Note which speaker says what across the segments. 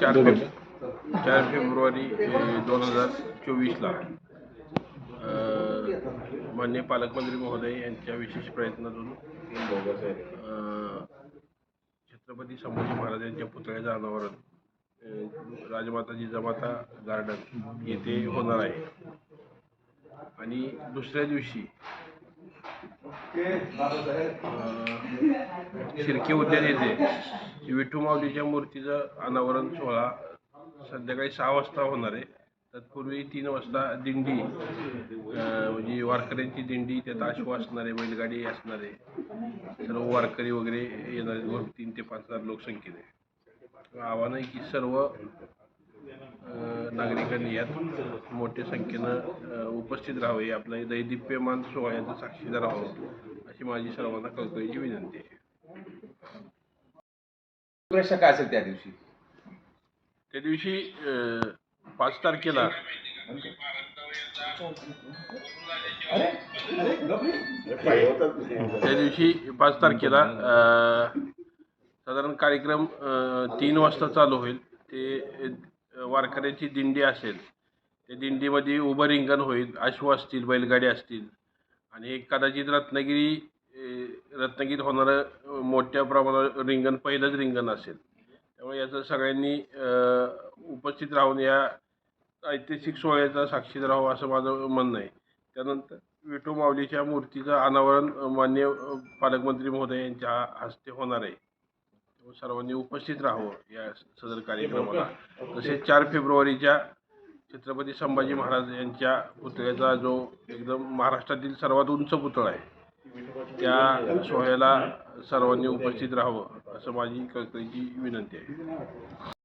Speaker 1: चार फेब चार फेब्रुवारी दोन हजार चोवीसला मान्य पालकमंत्री महोदय यांच्या विशेष प्रयत्नातून छत्रपती संभाजी महाराज यांच्या पुतळ्याचं अनावरण राजमाता जिजामाता गार्डन येथे होणार आहे. आणि दुसऱ्या दिवशी शिर्के उद्यान येथे विठू माऊलीच्या मूर्तीचं अनावरण सोहळा संध्याकाळी सहा वाजता होणार आहे. तत्पूर्वी तीन वाजता दिंडी म्हणजे वारकऱ्यांची दिंडी त्यात अश्व असणार आहे बैलगाडी असणार आहे सर्व वारकरी वगैरे येणार आहेत. तीन ते पाच हजार लोकसंख्येने. आव्हान आहे की सर्व नागरिकांनी यात मोठ्या संख्येनं उपस्थित राहावे आपल्या दैदिप्यमान सोहळ्याचं साक्षीदार राहावं अशी माझी सर्वांना कळकळीची विनंती आहे.
Speaker 2: काय असेल त्या दिवशी?
Speaker 1: त्या दिवशी पाच तारखेला त्या दिवशी पाच तारखेला अ, साधारण कार्यक्रम तीन वाजता चालू होईल. ते वारकऱ्याची दिंडी असेल त्या दिंडीमध्ये उभं रिंगण होईल अश्व असतील बैलगाडी असतील. आणि एक कदाचित रत्नागिरी रत्नागिरीत होणारं मोठ्या प्रमाणात रिंगण पहिलंच रिंगण असेल. त्यामुळे याचं सगळ्यांनी उपस्थित राहून या ऐतिहासिक सोहळ्याचा साक्षीदार राहावं असं माझं म्हणणं आहे. त्यानंतर विठू माऊलीच्या मूर्तीचं अनावरण मान्य पालकमंत्री महोदय यांच्या हस्ते होणार आहे. सर्वांनी उपस्थित राहावं या सदर कार्यक्रमाला. तसेच चार फेब्रुवारीच्या छत्रपती संभाजी महाराज यांच्या पुतळ्याचा जो एकदम महाराष्ट्रातील सर्वात उंच पुतळा आहे त्या सोहळ्याला सर्वांनी उपस्थित राहावं असं माझी कळकळीची विनंती आहे.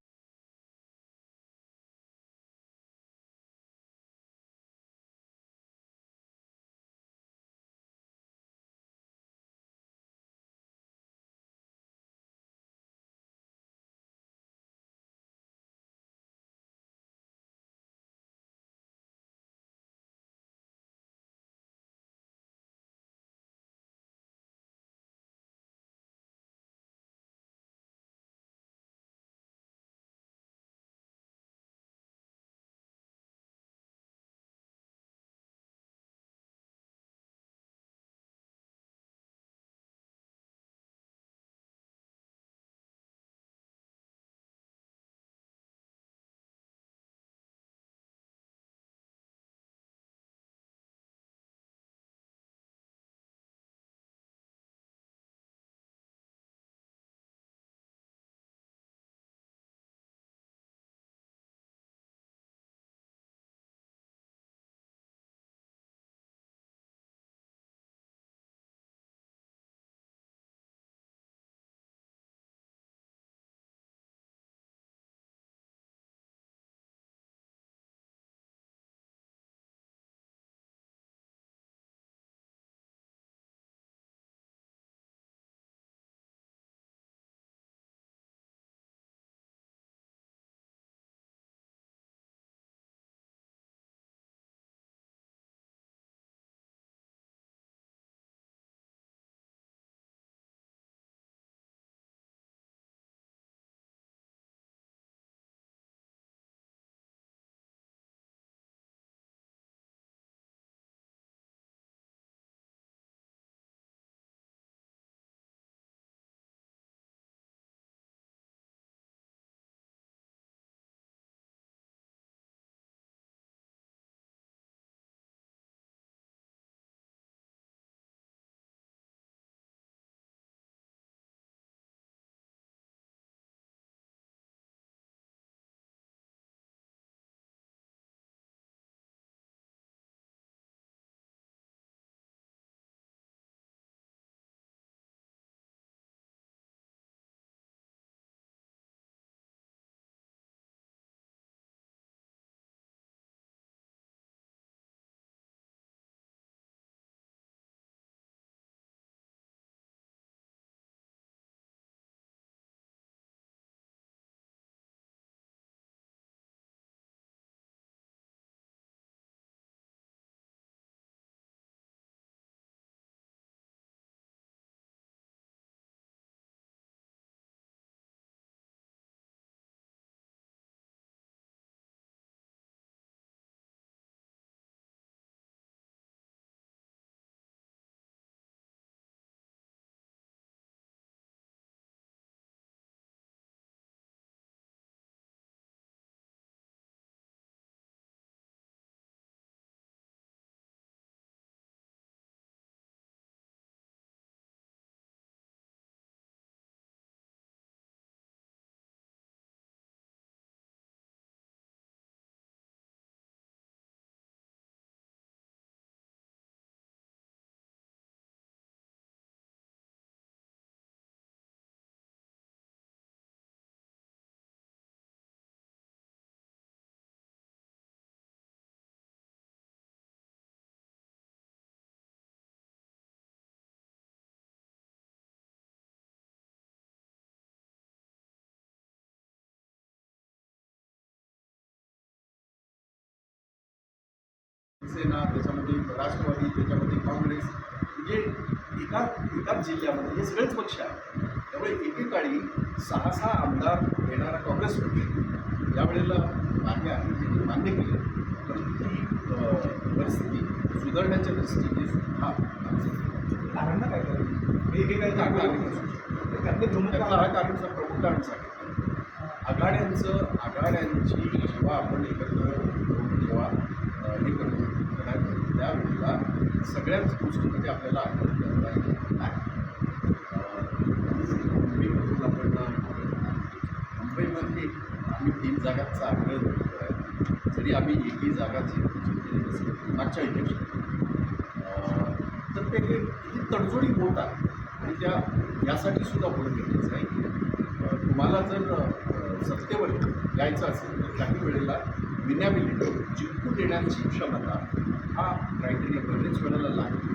Speaker 3: शिवसेना त्याच्यामध्ये राष्ट्रवादी त्याच्यामध्ये काँग्रेस म्हणजे एका एकाच जिल्ह्यामध्ये हे सगळेच पक्ष आहेत. त्यामुळे एकेकाळी सहा सहा आमदार येणारा काँग्रेस होते. यावेळेला मान्य आहे त्यांनी मान्य केलं. परंतु ती अं, परिस्थिती सुधारण्याच्या दृष्टीने सुद्धा
Speaker 4: कारण काय करायचं एकेकाळी
Speaker 3: कारण.
Speaker 4: त्यातले प्रमुख
Speaker 3: हा कारणचं प्रमुख कारण सांगितलं आघाड्यांचं आघाड्यांची जेव्हा आपण एकत्र जेव्हा हे करतो त्यावेळेला सगळ्याच गोष्टीमध्ये आपल्याला आघाडी करता मुंबईमधून आपण मुंबईमध्ये आम्ही तीन जागांचा आग्रह धरतो आहे जरी आम्ही एकही जागा जिंकलेली नसली मागच्या इलेक्शन तर ते ही तडजोडी होतात आणि त्या यासाठी सुद्धा बोलत घेतलीच आहे. तुम्हाला जर सत्तेवर यायचं असेल तर काही वेळेला विनॅबिलिटी जिंकून देण्याची क्षमता हा क्रायटेरिया बरेच वेळेला लागतो.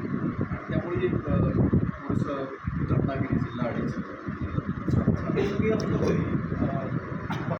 Speaker 3: आणि त्यामुळे एक थोडंसं रत्नागिरी जिल्हा आणि